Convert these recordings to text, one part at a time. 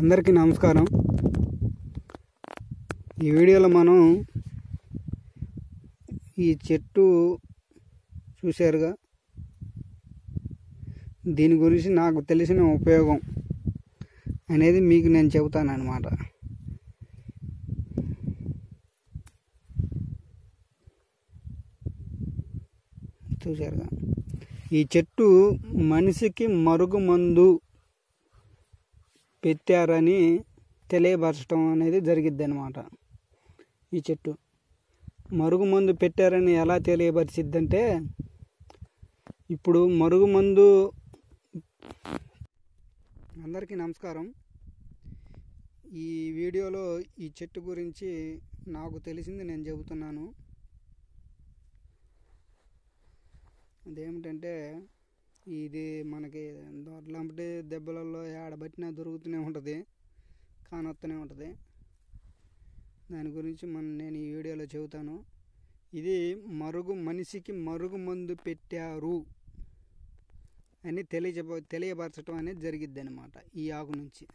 అందరికీ నమస్కారం. ఈ వీడియోలో మనం ఈ చెట్టు చూశారుగా. దీని గురించి నాకు తెలిసిన ఉపయోగం అనేది మీకు నేను చెబుతాను చూశారుగా. ఈ చెట్టు మనిషికి మరుగుమందు పెట్టారని తెలియపరచడం అనేది జరిగిద్ది అనమాట ఈ చెట్టు మరుగుమందు పెట్టారని ఎలా తెలియపరిచిద్దంటే ఇప్పుడు మరుగుమందు అందరికీ నమస్కారం. ఈ వీడియోలో ఈ చెట్టు గురించి నాకు తెలిసింది నేను చెబుతున్నాను. అదేమిటంటే ఇది మనకి దొరలంపటి దెబ్బలలో ఏడబట్టినా దొరుకుతూనే ఉంటుంది కానొస్తూనే ఉంటుంది. దాని గురించి మన నేను ఈ వీడియోలో చెబుతాను. ఇది మరుగు మనిషికి మరుగు మందు పెట్టారు అని తెలియ తెలియపరచడం అనేది జరిగిద్ది అనమాట ఈ ఆకు నుంచి.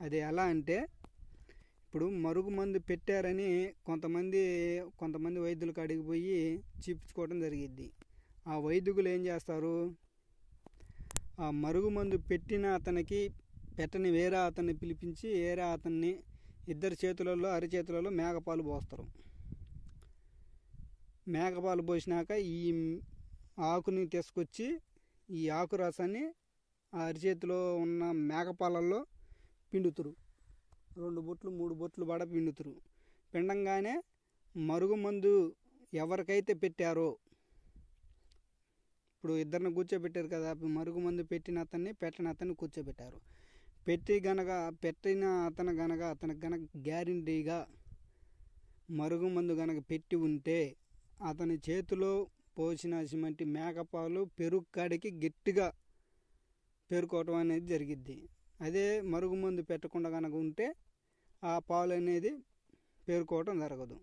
అది ఎలా అంటే ఇప్పుడు మరుగు మందు పెట్టారని కొంతమంది కొంతమంది వైద్యుల అడిగిపోయి చూపించుకోవడం జరిగిద్ది. ఆ వైద్యులు ఏం చేస్తారు? ఆ మరుగుమందు పెట్టిన అతనికి పెట్టని వేరే అతన్ని పిలిపించి వేరే అతన్ని ఇద్దరి చేతులలో అరిచేతులలో మేకపాలు పోస్తారు. మేకపాలు పోసినాక ఈ ఆకుని తీసుకొచ్చి ఈ ఆకు రసాన్ని ఆ అరిచేతిలో ఉన్న మేకపాలల్లో పిండుతురు. రెండు బొట్లు మూడు బొట్లు పడ పిండుతురు. పిండంగానే మరుగుమందు ఎవరికైతే పెట్టారో ఇప్పుడు ఇద్దరిని కూర్చోబెట్టారు కదా మరుగు మందు పెట్టిన అతన్ని పెట్టిన అతన్ని కూర్చోబెట్టారు. పెట్టి గనక పెట్టిన అతను గనక అతనికి గనక గ్యారంటీగా మరుగు మందు గనక పెట్టి ఉంటే అతని చేతిలో పోసిన సిమంటి మేకపాలు పెరుగు కాడికి గట్టిగా పేరుకోవటం అనేది జరిగిద్ది. అదే మరుగు మందు పెట్టకుండా కనుక ఉంటే ఆ పాలు అనేది పేరుకోవటం జరగదు.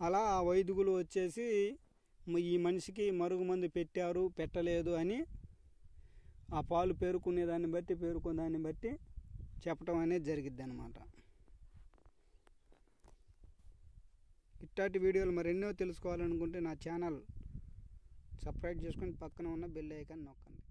అలా ఆ వైదికులు వచ్చేసి ఈ మనిషికి మరుగుమందు పెట్టారు పెట్టలేదు అని ఆ పాలు పేరుకునే దాన్ని బట్టి పేరుకునే దాన్ని బట్టి చెప్పటం అనేది జరిగిద్ది అనమాట ఇట్లాంటి వీడియోలు మరెన్నో తెలుసుకోవాలనుకుంటే నా ఛానల్ సబ్స్క్రైబ్ చేసుకొని పక్కన ఉన్న బెల్ ఐకాన్ నొక్కండి.